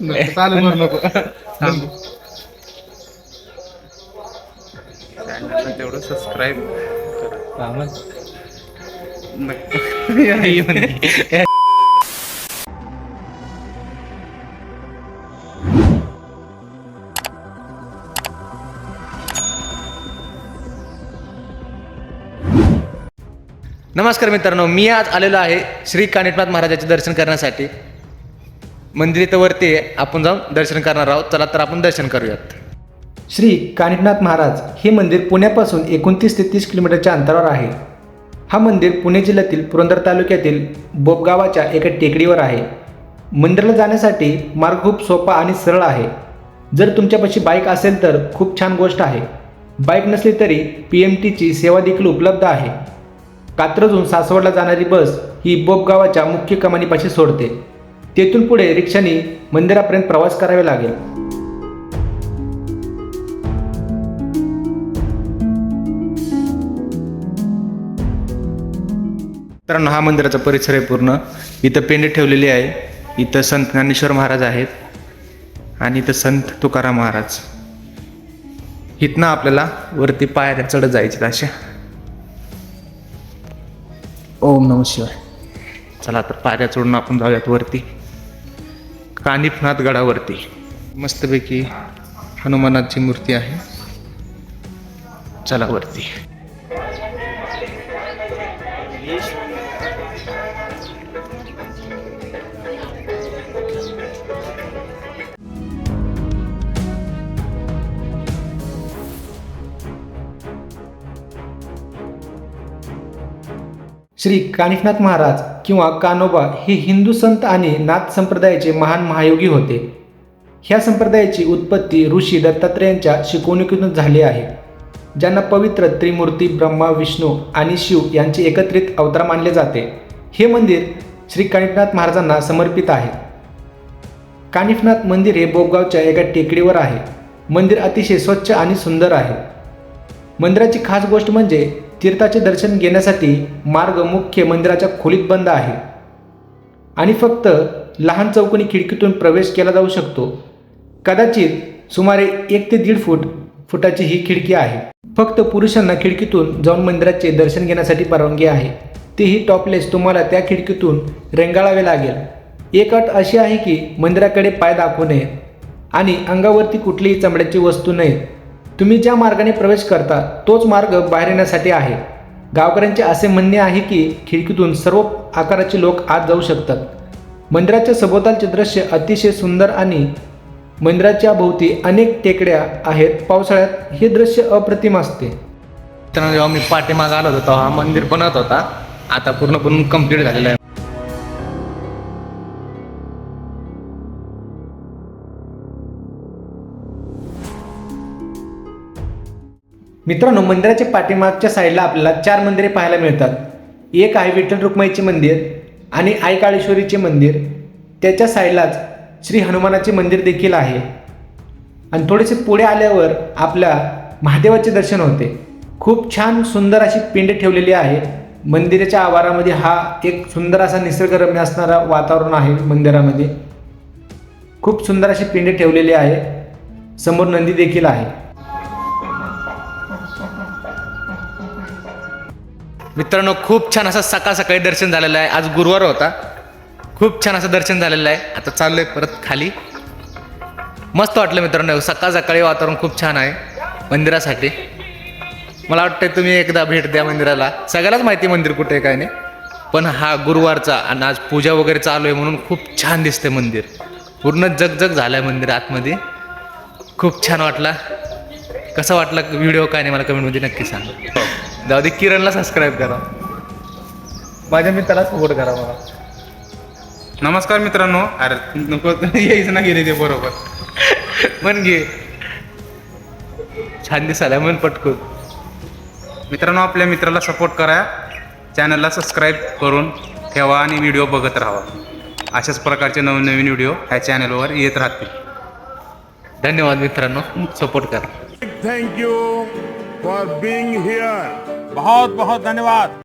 चालू नको चॅनलला तेवढं सबस्क्राईब करा. नमस्कार मित्रांनो मी आज आलेलो आहे श्री कानिटनाथ महाराजाचे दर्शन करण्यासाठी. मंदिर इथं वरती आपण जाऊन दर्शन करणार आहोत. चला तर आपण दर्शन करूयात. श्री कानिटनाथ महाराज हे मंदिर पुण्यापासून एकोणतीस ते तीस किलोमीटरच्या अंतरावर आहे. हा मंदिर पुणे जिल्ह्यातील पुरंदर तालुक्यातील बोपगावाच्या एका टेकडीवर आहे. मंदिराला जाण्यासाठी मार्ग खूप सोपा आणि सरळ आहे. जर तुमच्यापाशी बाईक असेल तर खूप छान गोष्ट आहे. बाईक नसली तरी पी एम टीची सेवा देखील उपलब्ध आहे. कात्रजून सासवडला जाणारी बस ही बोपगावाच्या मुख्य कमानीपाशी सोडते. तेथून पुढे रिक्षाने मंदिरापर्यंत प्रवास करावे लागेल. मित्रांनो हा मंदिराचा परिसर आहे पूर्ण. इथं पेंडे ठेवलेली आहे. इथं संत ज्ञानेश्वर महाराज आहेत आणि इथं संत तुकाराम महाराज. इथनं आपल्याला वरती पायऱ्या चढत जायचे अशा. ओम नम शिवाय. चला तर पायऱ्या चढून आपण जाऊयात वरती. कानिफनाथ गडावरती. मस्तपैकी हनुमानाची मूर्ती आहे. चला वरती. श्री कानिफनाथ महाराज किंवा कानोबा हे हिंदू संत आणि नाथ संप्रदायाचे महान महायोगी होते. ह्या संप्रदायाची उत्पत्ती ऋषी दत्तात्रेयांच्या शिकवणुकीतून झाली आहे ज्यांना पवित्र त्रिमूर्ती ब्रह्मा विष्णू आणि शिव यांचे एकत्रित अवतार मानले जाते. हे मंदिर श्री कानिफनाथ महाराजांना समर्पित आहे. कानिफनाथ मंदिर हे बोबगावच्या एका टेकडीवर आहे. मंदिर अतिशय स्वच्छ आणि सुंदर आहे. मंदिराची खास गोष्ट म्हणजे तीर्थाचे दर्शन घेण्यासाठी मार्ग मुख्य मंदिराच्या खोलीत बंद आहे. आणि फक्त लहान चौकोनी खिडकीतून प्रवेश केला जाऊ शकतो. कदाचित सुमारे एक ते दीड फूट फुटाची ही खिडकी आहे. फक्त पुरुषांना खिडकीतून जाऊन मंदिराचे दर्शन घेण्यासाठी परवानगी आहे. तीही टॉपलेस तुम्हाला त्या खिडकीतून रेंगाळावे लागेल. एक अट अशी आहे की मंदिराकडे पाय दाखवू नये. आणि अंगावरती कुठलीही चमड्याची वस्तू नाहीत तुम्ही ज्या मार्गाने प्रवेश करता तोच मार्ग बाहेर येण्यासाठी आहे. गावकऱ्यांचे असे म्हणणे आहे की खिडकीतून सर्व आकाराचे लोक आत जाऊ शकतात. मंदिराच्या सभोवतालचे दृश्य अतिशय सुंदर आणि मंदिराच्या भोवती अनेक टेकड्या आहेत. पावसाळ्यात हे दृश्य अप्रतिम असते. मित्रांनो जेव्हा मी पाठीमागं आलो होतो तेव्हा हा मंदिर बनत होता. आता पूर्ण पूर्णपणे कंप्लीट झालेला आहे. मित्रांनो मंदिराच्या पाठीमागच्या साईडला आपल्याला चार मंदिरे पाहायला मिळतात. एक आहे विठ्ठल रुक्माईचे मंदिर आणि आई काळेश्वरीचे मंदिर. त्याच्या साईडलाच श्री हनुमानाचे मंदिर देखील आहे. आणि थोडेसे पुढे आल्यावर आपल्या महादेवाचे दर्शन होते. खूप छान सुंदर अशी पिंड ठेवलेली आहे. मंदिराच्या आवारामध्ये हा एक सुंदर असा निसर्गरम्य असणारा वातावरण आहे मंदिरामध्ये. खूप सुंदर अशी पिंड ठेवलेली आहे. समोर नंदी देखील आहे. मित्रांनो खूप छान असं सकाळ सकाळी दर्शन झालेलं आहे. आज गुरुवार होता. खूप छान असं दर्शन झालेलं आहे. आता चाललोय परत खाली. मस्त वाटलं मित्रांनो सकाळ सकाळी वातावरण खूप छान आहे मंदिरासाठी. मला वाटतं तुम्ही एकदा भेट द्या मंदिराला. सगळ्यालाच माहिती आहे मंदिर कुठे आहे काय नाही. पण हा गुरुवारचा आणि आज पूजा वगैरे चालू आहे म्हणून खूप छान दिसते मंदिर. पूर्ण जगजग झालं आहे मंदिर आतमध्ये. खूप छान वाटला. कसा वाटला व्हिडिओ काय नाही मला कमेंटमध्ये नक्की सांगा. जाऊ दे किरणला सबस्क्राईब करा. माझ्या मित्राला सपोर्ट करा मला. नमस्कार मित्रांनो. अरे नको यायचं ना गेले ते बरोबर. मन घे. छान दिसायला मन पटकून. मित्रांनो आपल्या मित्राला सपोर्ट करा. चॅनलला सबस्क्राईब करून ठेवा आणि व्हिडिओ बघत राहा. अशाच प्रकारचे नवीन नवीन व्हिडिओ ह्या चॅनलवर येत राहतील. धन्यवाद मित्रांनो सपोर्ट करा. You for being here. बहुत बहुत धन्यवाद।